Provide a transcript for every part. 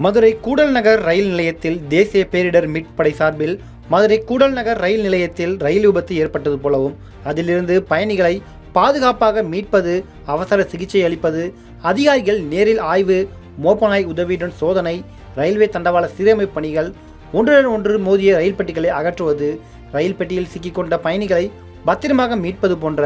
மதுரை கூடல் நகர் ரயில் நிலையத்தில் தேசிய பேரிடர் மீட்படை சார்பில் மதுரை கூடல் நகர் ரயில் நிலையத்தில் ரயில் விபத்து ஏற்பட்டது போலவும் அதிலிருந்து பயணிகளை பாதுகாப்பாக மீட்பது அவசர சிகிச்சை அளிப்பது அதிகாரிகள் நேரில் ஆய்வு மோப்பனாய் உதவியுடன் சோதனை ரயில்வே தண்டவாள சீரமைப்பு பணிகள் ஒன்றுடன் ஒன்று மோதிய ரயில் பெட்டிகளை அகற்றுவது ரயில் பெட்டியில் சிக்கிக்கொண்ட பயணிகளை பத்திரமாக மீட்பது போன்ற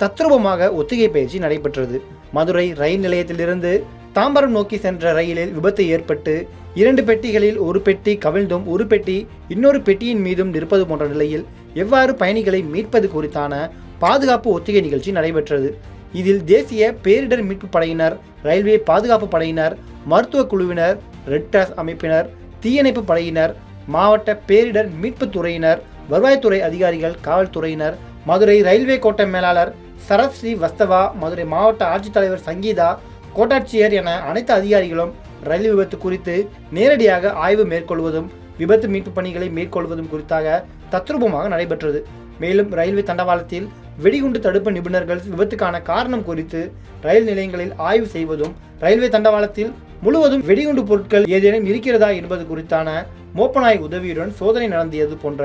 தத்ரூபமாக ஒத்திகை பயிற்சி நடைபெற்றது. மதுரை ரயில் நிலையத்திலிருந்து தாம்பரம் நோக்கி சென்ற ரயிலில் விபத்து ஏற்பட்டு இரண்டு பெட்டிகளில் ஒரு பெட்டி கவிழ்ந்தும் ஒரு பெட்டி இன்னொரு பெட்டியின் மீதும் நிற்பது போன்ற நிலையில் எவ்வாறு பயணிகளை மீட்பது குறித்தான பாதுகாப்பு ஒத்திகை நிகழ்ச்சி நடைபெற்றது. இதில் தேசிய பேரிடர் மீட்பு படையினர் ரயில்வே பாதுகாப்பு படையினர் மருத்துவ குழுவினர் ரெட் கிராஸ் அமைப்பினர் தீயணைப்பு படையினர் மாவட்ட பேரிடர் மீட்புத் துறையினர் வருவாய்த்துறை அதிகாரிகள் காவல்துறையினர் மதுரை ரயில்வே கோட்ட மேலாளர் சரத் ஸ்ரீ வஸ்தவா மதுரை மாவட்ட ஆட்சித்தலைவர் சங்கீதா கோட்டாட்சியர் என அனைத்து அதிகாரிகளும் ரயில் விபத்து குறித்து நேரடியாக ஆய்வு மேற்கொள்வதும் விபத்து மீட்பு பணிகளை மேற்கொள்வதும் குறித்தாக தத்ரூபமாக நடைபெற்றது. மேலும் ரயில்வே தண்டவாளத்தில் வெடிகுண்டு தடுப்பு நிபுணர்கள் விபத்துக்கான காரணம் குறித்து ரயில் நிலையங்களில் ஆய்வு செய்வதும் ரயில்வே தண்டவாளத்தில் முழுவதும் வெடிகுண்டு பொருட்கள் ஏதேனும் இருக்கிறதா என்பது குறித்தான மோப்பநாய் உதவியுடன் சோதனை நடந்தியது போன்ற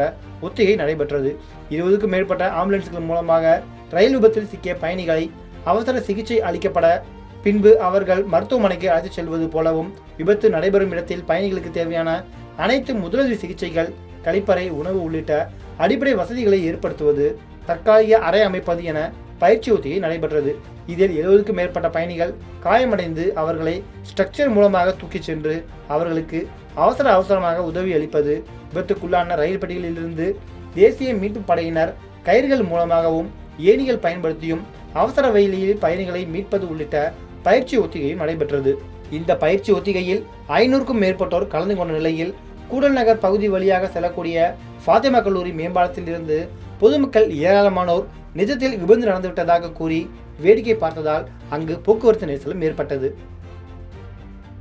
ஒத்திகை நடைபெற்றது. இருபதுக்கும் மேற்பட்ட ஆம்புலன்ஸ்கள் மூலமாக ரயில் விபத்தில் சிக்கிய பயணிகளை அவசர சிகிச்சை அளிக்கப்பட பின்பு அவர்கள் மருத்துவமனைக்கு அழைத்துச் செல்வது போலவும் விபத்து நடைபெறும் இடத்தில் பயணிகளுக்கு தேவையான அனைத்து முதலுதவி சிகிச்சைகள் கழிப்பறை உணவு உள்ளிட்ட அடிப்படை வசதிகளை ஏற்படுத்துவது தற்காலிக அறை அமைப்பது என பயிற்சி ஒத்திகை நடைபெற்றது. இதில் எழுபதுக்கும் மேற்பட்ட பயணிகள் காயமடைந்து அவர்களை ஸ்ட்ரக்சர் மூலமாக தூக்கிச் சென்று அவர்களுக்கு அவசர அவசரமாக உதவி அளிப்பது விபத்துக்குள்ளான ரயில் பெட்டிகளிலிருந்து தேசிய மீட்பு படையினர் கயிர்கள் மூலமாகவும் ஏணிகள் பயன்படுத்தியும் அவசர வெயிலில் பயணிகளை மீட்பது உள்ளிட்ட பயிற்சி ஒத்திகையும் நடைபெற்றது. இந்த பயிற்சி ஒத்திகையில் ஐநூறுக்கும் மேற்பட்டோர் கலந்து கொண்ட நிலையில் கூடல் நகர் பகுதி வழியாக செல்லக்கூடிய ஃபாத்திமா கல்லூரி மேம்பாலத்தில் இருந்து பொதுமக்கள் ஏராளமானோர் நிஜத்தில் விபந்து நடந்துவிட்டதாக கூறி வேடிக்கை பார்த்ததால் அங்கு போக்குவரத்து நெரிசலும் ஏற்பட்டது.